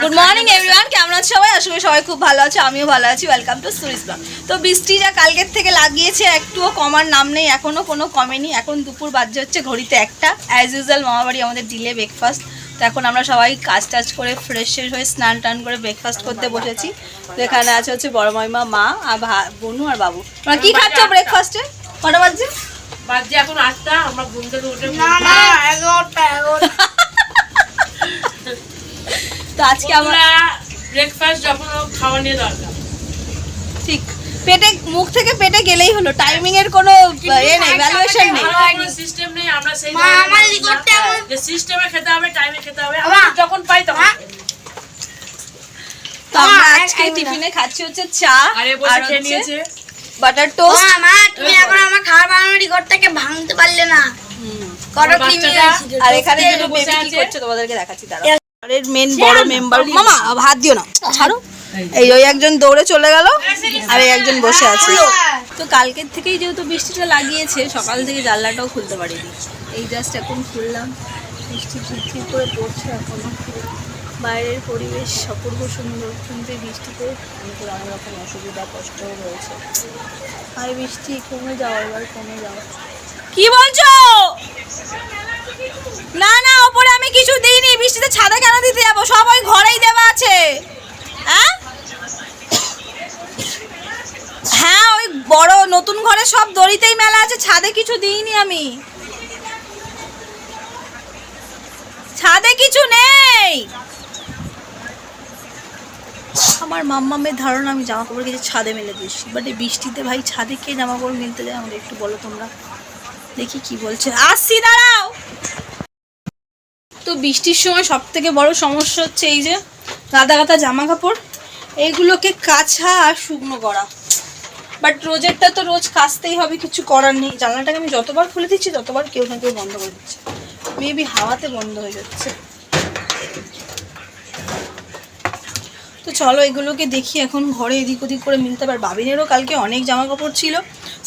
Good morning everyone কেমন আছো সবাই? আশা করি সবাই খুব ভালো আছে আমিও ভালো আছি। ওয়েলকাম টু সুরিস ব্লগ তো বৃষ্টি যা কালকের থেকে লাগিয়েছে একটুও কমার নাম নেই এখনও কোনো কমেনি। এখন দুপুর বাজে হচ্ছে ঘড়িতে একটা। অ্যাজ ইউজুয়াল মামাবাড়ি আমাদের ডিলে ব্রেকফাস্ট তো এখন আমরা সবাই কাজ টাজ করে ফ্রেশ ফ্রেশ হয়ে স্নান টান করে ব্রেকফাস্ট করতে বসেছি। তো এখানে আছে হচ্ছে বড় মাইমা মা আর বনু আর বাবু। তোমরা কি খাচ্ছ ব্রেকফাস্টে কটা বাজছে? বাজে এখন আটটা আমরা ঘুম থেকে উঠে না না তো আজকে আমরা ব্রেকফাস্ট যখন খাওয়া নিয়ে দরকার। ঠিক। পেটে মুখ থেকে পেটে গেলেই হলো। টাইমিং এর কোনো এ নেই ভ্যালুয়েশন নেই। সিস্টেম নেই আমরা সেই মা, আমার না। লিগরটা যে সিস্টেমে খেতে হবে টাইমে খেতে হবে। আমরা যখন পাই তখন তো আমরা আজকে টিফিনে খাচ্ছি হচ্ছে চা আর হচ্ছে নিয়েছে। বাটার টোস্ট মা তুমি এখন আমার খাবার বানানোর রেকর্ডটাকে ভাঙতে পারলে না। আর এখানে দুটো বেবি কি করছে তোমাদেরকে দেখাচ্ছি দাঁড়াও। ঘরের মেন বড় মেম্বার মামা হাত দিও না। ছাড়ো। এই ওই একজন দৌড়ে চলে গেল আর এই একজন বসে আছে। তো কালকের থেকেই যেহেতু বৃষ্টিটা লাগিয়েছে সকাল থেকে জানলাটাও খুলতে পারিনি। এই জাস্ট এখন খুললাম। বৃষ্টি ঝিরঝির করে পড়ছে এখনও। বাইরের পরিবেশ অপূর্ব সুন্দর। কিন্তু বৃষ্টিতে আমাদের অনেক রকম অসুবিধা কষ্টও রয়েছে। আর বৃষ্টি কমে যাওয়া এবার কমে যাওয়া। কি বলছো? না না, ওপরে আমি কিছু দিইনি। বৃষ্টিতে ছাদে কেন দিতে যাব? সব ওই ঘরেই দেওয়া আছে। হ্যাঁ? হ্যাঁ ওই বড় নতুন ঘরে সব দড়িতেই মেলা আছে। ছাদে কিছু দিইনি আমি। ছাদে কিছু নেই। আমার মাম্মামের ধারণা, আমি জামা কাপড় কিছু ছাদে মেলে দিয়েছি। বাট বৃষ্টিতে ভাই ছাদে কে জামা কাপড় মেলতে যায় আমাদের একটু বলো তোমরা? দেখি কি বলছে। আসছি, দাঁড়াও। তো বৃষ্টির সময় সব থেকে বড় সমস্যা হচ্ছে এই যে গাদা গাদা জামা কাপড়। এইগুলোকে কাছা আর শুকনো করা। বাট রোজেরটা তো রোজ কাচতেই হবে, কিছু করার নেই। জানলাটাকে আমি যতবার খুলে দিচ্ছি, ততবার কেউ না কেউ বন্ধ করে দিচ্ছে। মেবি হাওয়াতে বন্ধ হয়ে যাচ্ছে। তো চলো এগুলোকে দেখি, এখন ঘরে এদিক ওদিক করে মিলতে পারে। বাবিনেরও কালকে অনেক জামা কাপড় ছিল।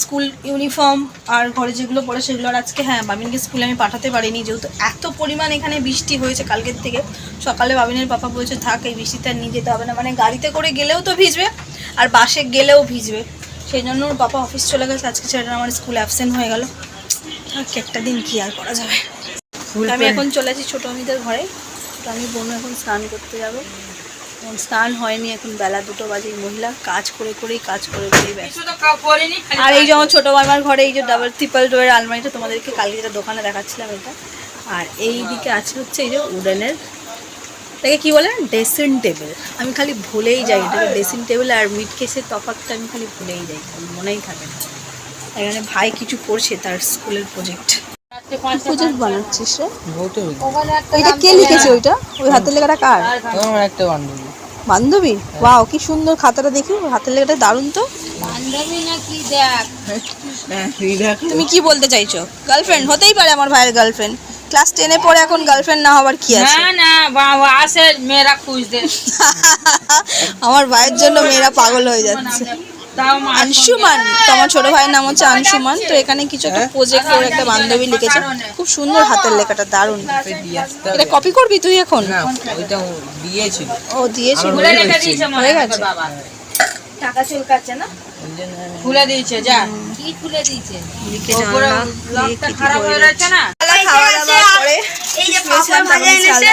স্কুল ইউনিফর্ম আর ঘরে যেগুলো পড়ে সেগুলো আর আজকে হ্যাঁ বাবিনকে স্কুলে আমি পাঠাতে পারিনি যেহেতু এত পরিমাণ এখানে বৃষ্টি হয়েছে কালকের থেকে। সকালে বাবিনের পাপা বলছে থাক এই বৃষ্টিতে আর নিয়ে যেতে হবে না। মানে গাড়িতে করে গেলেও তো ভিজবে আর বাসে গেলেও ভিজবে। সেই জন্য ওর পাপা অফিস চলে গেছে আজকে ছেলেটা আমার স্কুল অ্যাবসেন্ট হয়ে গেল। থাক একটা দিন কি আর করা যাবে। আমি এখন চলে আছি ছোটো অমিদের ঘরে। তো আমি বোনও এখন স্নান করতে যাব। স্নান হয়নি এখন বেলা দুটো বাজে। মহিলা কাজ করে করেই কাজ করে করেই ব্যস্ত। আর এই যে আমার ছোটো মামার ঘরে এই যে ডাবল ট্রিপল ডোয়ের আলমারিটা তোমাদেরকে কালকে যেটা দোকানে দেখাচ্ছিলাম এটা। আর এই দিকে আছে হচ্ছে এই যে উডেনের এটাকে কি বলে? ড্রেসিং টেবিল আমি খালি ভুলেই যাই এটা ড্রেসিং টেবিল আর মিট কেসের তফাতটা আমি খালি ভুলেই যাই মনেই থাকে না। এখানে ভাই কিছু করছে তার স্কুলের প্রজেক্ট প্রজেক্ট বানাচ্ছিস রে? এটা কে লিখেছে ওইটা? ওই হাতের লেখাটা কার? একটা বান্ধবী। বান্ধবী? ওয়াও কি সুন্দর খাতাটা দেখি। হাতের লেখাটা দারুণ তো। বান্ধবী নাকি দেখ? তুমি কি বলতে চাইছো? গার্লফ্রেন্ড হতেই পারে আমার ভাইয়ের গার্লফ্রেন্ড ক্লাস টেনে পরে এখন গার্লফ্রেন্ড না হওয়ার কি আছে? না না বাবা আসে মেয়েরা খুঁজতে। আমার ভাইয়ের জন্য মেয়েরা পাগল হয়ে যাচ্ছে। আনসুমান তোমার ছোট ভাইয়ের নাম হচ্ছে আনসুমান তো এখানে কিছু একটা প্রজেক্ট ওর একটা বান্ধবী লিখেছে। খুব সুন্দর হাতের লেখাটা দারুণ। এটা কপি করবি তুই এখন? ওইটা ও দিয়েছিল। মনে হয়ে গেছে? টাকা চুলকাচ্ছে না? খুলে দিয়েছে যা। কি খুলে দিয়েছে? খারাপ হয়ে যাচ্ছে। না? খাওয়া দাওয়া করে। এই যে শুয়েছিলাম, ভাজা এনেছে।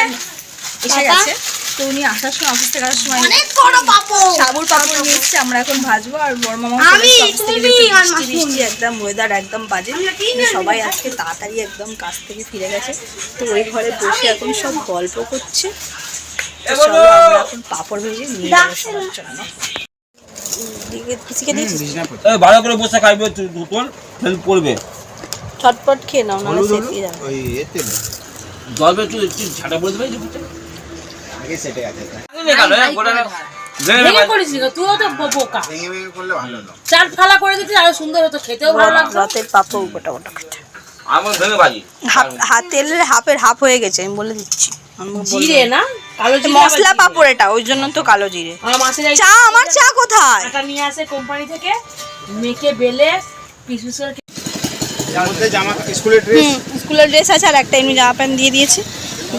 এসে গেছে? তো উনি আসার সময় অফিস থেকে আসার সময় অনেক বড় পাপড়। সাবুর পাপড় নিয়ে এসছে আমরা এখন ভাজবো আর বড় মামা আমি, তুমি, আর মাসুম। বৃষ্টি একদম ওয়েদার একদম বাজে। সবাই আজকে তাড়াতাড়ি একদম কাজ থেকে ফিরে গেছে। তো ওই ঘরে বসে এখন সব গল্প করছে। তো চলো আমরা এখন পাপড় ভেজে নিয়ে যাব সবার জন্য। ভালো করে বসে খাইবে দুপুর হেল্প করবে। চটপট খেয়ে নাও না জলবে একটু একটু ঝাঁটা পড়ে দেবে এই যে বুঝতে আগে সেটে গেছে এটা। ভেঙে গেল, এ, গোটাটা ভেঙে ভেঙে গেল। করিস না তুইও তো বোকা। ভেঙে ভেঙে করলে ভালো না চার ফালা করে দিতে আরও সুন্দর হতো খেতেও ভালো লাগতো। রাতের পাপড় গোটা গোটা খেতে আমার ভেঙে বাজি হাফ তেলের হাফের হাফ হয়ে গেছে আমি বলে দিচ্ছি। জিরে না? কালো জিরে মশলা পাপড় এটা ওই জন্য তো কালো জিরে। চা আমার চা কোথায়? নিয়ে আসে কোম্পানি থেকে মেখে বেলে মধ্যে জামা স্কুলের ড্রেস হুম স্কুলের ড্রেস আছে আর একটা এমনি জামা প্যান্ট দিয়ে দিয়েছি।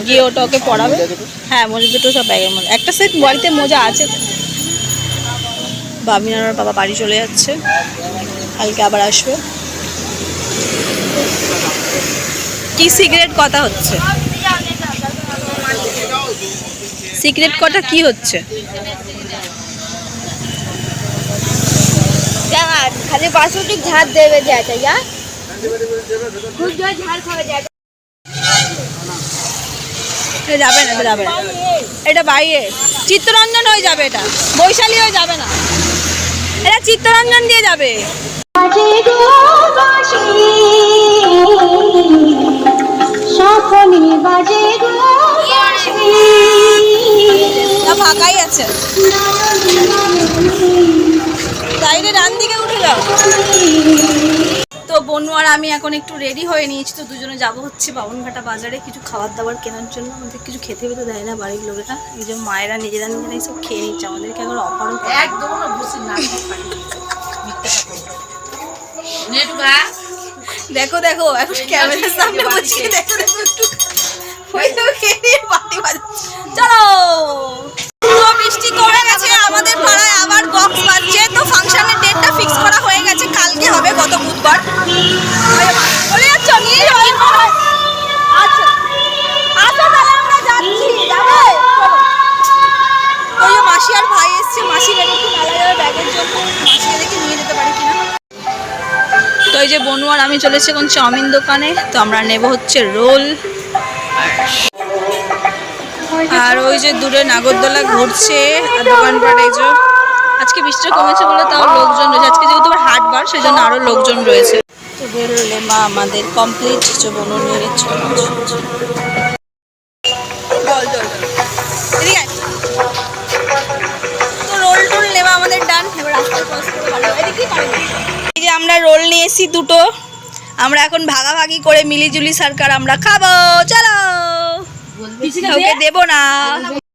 গিয়ে ওটা ওকে পড়াবে। হ্যাঁ মোজা দুটো সব ব্যাগের মধ্যে। একটা সেট বাড়িতে মোজা আছে। বাবিনার বাবা বাড়ি চলে যাচ্ছে। কালকে আবার আসবে। কি সিগারেট কথা হচ্ছে? সিক্রেট কথা কি হচ্ছে? খালি বাসুটি ঝাড় দেবে যাতে যা খুব জোর ঝাড় খাবে যাতে এটা যাবে না এটা যাবে না। এটা বাইরে। চিত্তরঞ্জন হয়ে যাবে এটা। বৈশালী হয়ে যাবে না। এটা চিত্তরঞ্জন দিয়ে যাবে। ফাঁকাই আছে। সাইডে ডান দিকে উঠে যাও। বনু আর আমি এখন একটু রেডি হয়ে নিয়েছি তো দুজনে যাব হচ্ছে বাবনঘাটা বাজারে। কিছু খাবার দাবার কেনার জন্য। আমাদের কিছু খেতে পেতে দেয় না বাড়ির লোকেরা। এই যে মায়েরা নিজেরা নিজেরাই সব খেয়ে নিচ্ছে। আমাদেরকে এখন অফারও একদম গা দেখো দেখো এখন ক্যামেরার সামনে বসে দেখো দেখো একটু চলো! বৃষ্টি করে গেছে। আমাদের পাড়ায় আবার বক্স বাজছে। তো গত বলে যাচ্ছ, নিয়ে আচ্ছা। ওই পারি তো এই যে বনু আর আমি চলেছি এখন চাউমিন দোকানে। তো আমরা নেব হচ্ছে রোল। আর ওই যে দূরে নাগরদোলা ঘুরছে। আর দোকানপাট এই যে আজকে বৃষ্টিটা কমেছে বলে তাও লোকজন রয়েছে। আজকে যেহেতু আবার হাটবার সেই জন্য আরও লোকজন রয়েছে তো লেমা আমাদের কমপ্লিট এই যে আমরা রোল নিয়ে এসেছি দুটো। আমরা এখন ভাগাভাগি করে মিলিজুলি সরকার আমরা খাব। চলো। দেবো না।